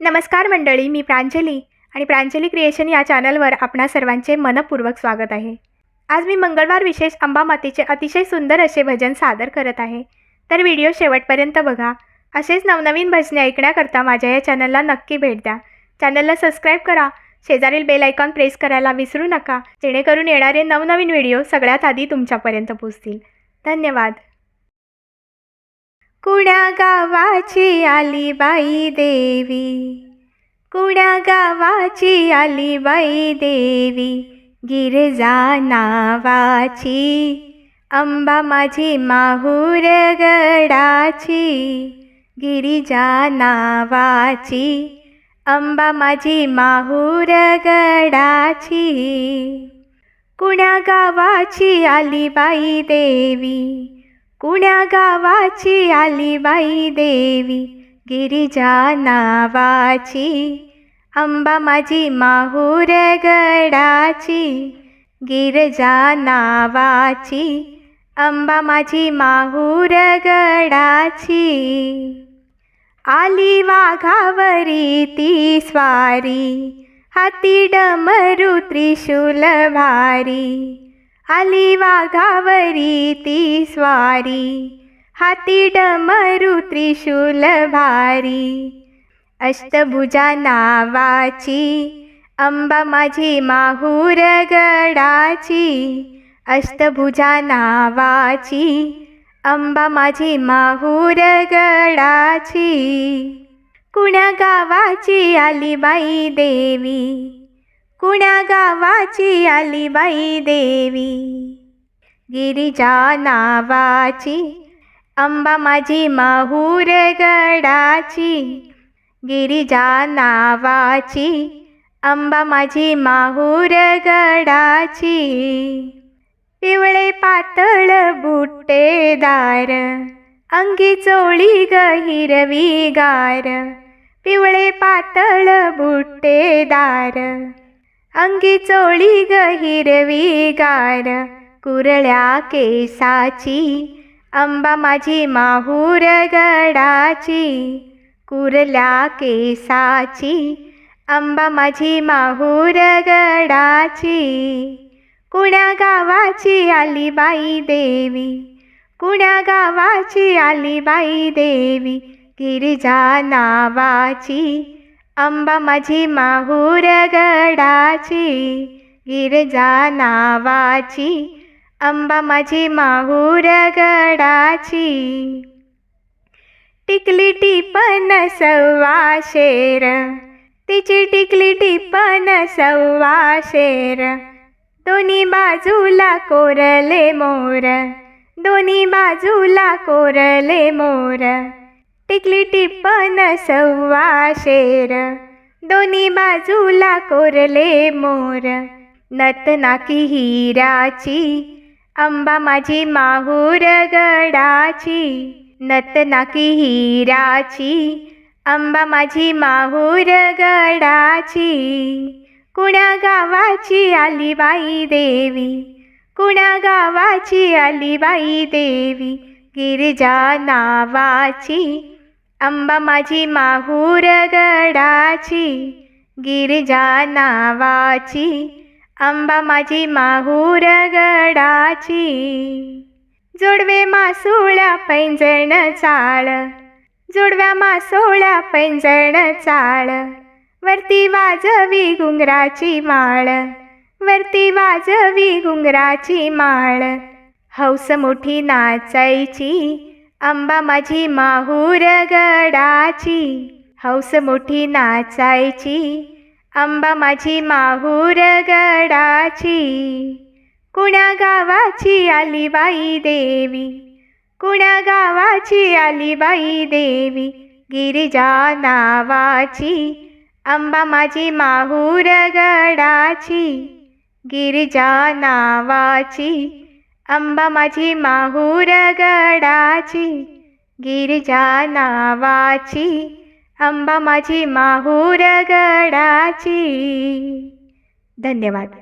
नमस्कार मंडळी मी प्रांजली आणि प्रांजली क्रिएशन या चॅनलवर आपणा सर्वांचे मनपूर्वक स्वागत आहे. आज मी मंगळवार विशेष अंबामातेचे अतिशय सुंदर असे भजन सादर करत आहे. तर व्हिडिओ शेवटपर्यंत बघा. असेच नवनवीन भजने ऐकण्याकरता माझ्या या चॅनलला नक्की भेट द्या. चॅनलला सबस्क्राईब करा. शेजारील बेल आयकॉन प्रेस करायला विसरू नका. जेणेकरून येणारे नवनवीन व्हिडिओ सगळ्यात आधी तुमच्यापर्यंत पोचतील धन्यवाद. कुण्या गावाची आली बाई देवी? कुण्या गावाची आली बाई देवी? गिरजा नावाची. अंबा माझी माहूर गडाची. गिरिजा नावाची. अंबा माझी माहूर गडाची. कुण्या गावाची आली बाई देवी? कुण्या गावाची आली बाई देवी गिरिजा नावाची. अंबा माझी माहूर गडाची गिरजा नावाची. अंबा माझी माहूर गडाची. आली वाघावरी ती स्वारी हाती डमरू त्रिशूल भारी. आली वाघावरी ती स्वारी. हाती डमरू त्रिशूल भारी. अष्टभुजा नावाची अंबा माझी माहूर गडाची. अष्टभुजा नावाची अंबा माझी माहूर गडाची. कुण्या गावाची आली बाई देवी? कुण्या गावाची आली बाई देवी. गिरिजा नावाची अंबा माझी माहूर गडाची. गिरिजा नावाची अंबा माझी माहूर गडाची. पिवळे पातळ बुट्टेदार अंगी चोळी ग हिरवी गार. पिवळे पातळ बुट्टेदार अंगी चोळी ग हिरवी गार कुरळ्या केसाची अंबा माझी माहूर गडाची कुरल्या केसाची अंबा माझी माहूर गडाची. कुण्या गावाची आली बाई देवी कुण्या गावाची आली बाई देवी गिरिजा नावाची अंबा माझी माहूर गडाची गिरजा नावाची अंबा माझी माहूर गडाची टिकली टिपन सव्वा शेर तिची टिकली टिपन सव्वा शेर दोन्ही बाजूला कोरले मोर दोन्ही बाजूला कोरले मोर टिकली टिप्पन सव्वा शेर. दोन्ही बाजूला कोरले मोर. नतनाकी हिराची अंबा माझी माहूर गडाची. नतनाकी हिराची अंबा माझी माहूर गडाची. कुणा गावाची आली बाई देवी? कुणा गावाची आली बाई देवी? गिरिजा नावाची. अंबा माझी माहूर गडाची गिरिजा नावाची अंबा माझी माहूर गडाची जोडवे मासोळ्या पैंजण चाळ जोडव्या मासोळ्या पैंजण चाळ वरती वाजवी घुंगराची माळ वरती वाजवी घुंगराची माळ हौस मोठी नाचायची अंबा माझी माहूर गडाची हौस मोठी नाचायची. अंबा माझी माहूर गडाची कुण्या गावाची आली बाई देवी? कुण्या गावाची आली बाई देवी? गिरिजा नावाची. अंबा माझी माहूर गडाची गिरिजा नावाची. अंबा माझी माहूर गडाची गिरिजा नावाची अंबा माझी माहूर गडाची धन्यवाद